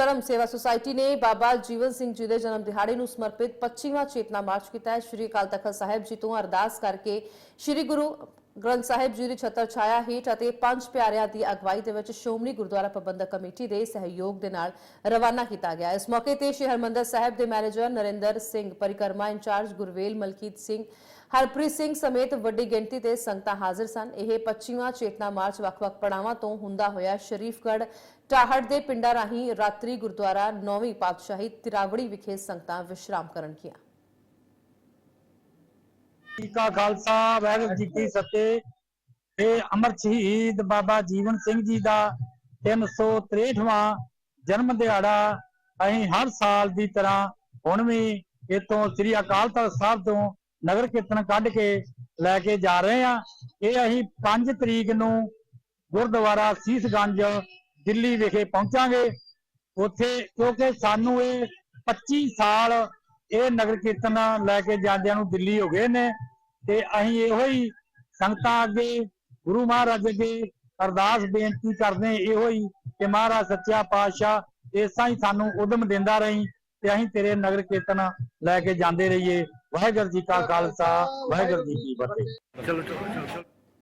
ਵਿਸ਼ਵਕਰਮ ਸੇਵਾ ਸੁਸਾਇਟੀ ਨੇ ਬਾਬਾ ਜੀਵਨ ਸਿੰਘ ਜੀ ਦੇ ਜਨਮ ਦਿਹਾੜੇ ਨੂੰ ਸਮਰਪਿਤ 25ਵਾਂ ਚੇਤਨਾ ਮਾਰਚ ਕੀਤਾ ਹੈ। ਸ਼੍ਰੀ ਅਕਾਲ ਤਖਤ ਸਾਹਿਬ ਜੀ ਤੋਂ ਅਰਦਾਸ ਕਰਕੇ ਸ਼੍ਰੀ ਗੁਰੂ ਗ੍ਰੰਥ ਸਾਹਿਬ ਜੀ ਦੀ ਛਤਰ ਛਾਇਆ ਹੇਠ ਅਤੇ ਪੰਜ ਪਿਆਰਿਆਂ ਦੀ ਅਗਵਾਈ ਦੇ ਵਿੱਚ ਸ਼੍ਰੋਮਣੀ ਗੁਰਦੁਆਰਾ ਪ੍ਰਬੰਧਕ ਕਮੇਟੀ ਦੇ ਸਹਿਯੋਗ ਦੇ ਨਾਲ ਰਵਾਨਾ ਕੀਤਾ ਗਿਆ। ਇਸ ਮੌਕੇ ਤੇ ਸ਼੍ਰੀ ਹਰਮੰਦਰ ਸਾਹਿਬ ਦੇ ਮੈਨੇਜਰ ਨਰਿੰਦਰ ਸਿੰਘ, ਪਰਿਕਰਮਾ ਇੰਚਾਰਜ ਗੁਰਵੇਲ ਮਲਕੀਤ ਸਿੰਘ, ਹਰਪ੍ਰੀਤ ਸਿੰਘ ਸਮੇਤ ਵੱਡੀ ਗਿਣਤੀ ਤੇ ਸੰਗਤਾਂ ਹਾਜ਼ਰ ਸਨ। ਇਹ 25ਵਾਂ ਚੇਤਨਾ ਮਾਰਚ ਵੱਖ-ਵੱਖ ਪੜਾਵਾਂ ਤੋਂ ਹੁੰਦਾ ਹੋਇਆ ਸ਼ਰੀਫਗੜ੍ਹ ਟਾਹੜ ਦੇ ਪਿੰਡਾਂ ਰਾਹੀਂ ਰਾਤਰੀ ਗੁਰਦੁਆਰਾ ਨੌਵੀਂ ਪਾਤਸ਼ਾਹੀ ਤਿਰਾਵੜੀ ਵਿਖੇ ਸੰਗਤਾਂ ਵਿਸ਼ਰਾਮ ਕਰਨਗੀਆਂ ਜੀ ਕਾ ਖਾਲਸਾ, ਵਾਹਿਗੁਰੂ ਜੀ ਕੀ ਫਤਿਹ। ਇਹ ਅਮਰ ਸ਼ਹੀਦ ਬਾਬਾ ਜੀਵਨ ਸਿੰਘ ਜੀ ਦਾ 363ਵਾਂ ਜਨਮ ਦਿਹਾੜਾ ਅਸੀਂ ਹਰ ਸਾਲ ਦੀ ਤਰ੍ਹਾਂ ਹੁਣ ਵੀ ਇਤੋਂ ਸ੍ਰੀ ਅਕਾਲ ਤਖਤ ਸਾਹਿਬ ਤੋਂ ਨਗਰ ਕੀਰਤਨ ਕੱਢ ਕੇ ਲੈ ਕੇ ਜਾ ਰਹੇ ਆ ਇਹ ਅਸੀਂ 5 ਤਰੀਕ ਨੂੰ ਗੁਰਦੁਆਰਾ ਸੀਸਗੰਜ ਦਿੱਲੀ ਵਿਖੇ ਪਹੁੰਚਾਂਗੇ। ਉੱਥੇ ਕਿਉਂਕਿ ਸਾਨੂੰ ਇਹ 25 ਸਾਲ ਇਹ ਨਗਰ ਕੀਰਤਨ ਲੈ ਕੇ ਜਾਂਦਿਆਂ ਨੂੰ ਦਿੱਲੀ ਹੋ ਗਏ ਨੇ। ਤੇ ਅਸੀਂ ਇਹੋ ਹੀ ਸੰਗਤਾਂ ਅੱਗੇ, ਗੁਰੂ ਮਹਾਰਾਜ ਅੱਗੇ ਅਰਦਾਸ ਬੇਨਤੀ ਕਰਦੇ ਇਹੋ ਹੀ ਕਿ ਮਹਾਰਾਜ ਸੱਚਾ ਪਾਤਸ਼ਾਹ ਇਸਾਂ ਹੀ ਸਾਨੂੰ ਉਦਮ ਦਿੰਦਾ ਰਹੀਂ ਤੇ ਅਸੀਂ ਤੇਰੇ ਨਗਰ ਕੀਰਤਨ ਲੈ ਕੇ ਜਾਂਦੇ ਰਹੀਏ। ਵਾਹਿਗੁਰੂ ਜੀ ਕਾ ਖਾਲਸਾ, ਵਾਹਿਗੁਰੂ ਜੀ ਕੀ ਫਤਿਹ। ਚਲੋ ਚਲੋ ਚਲੋ।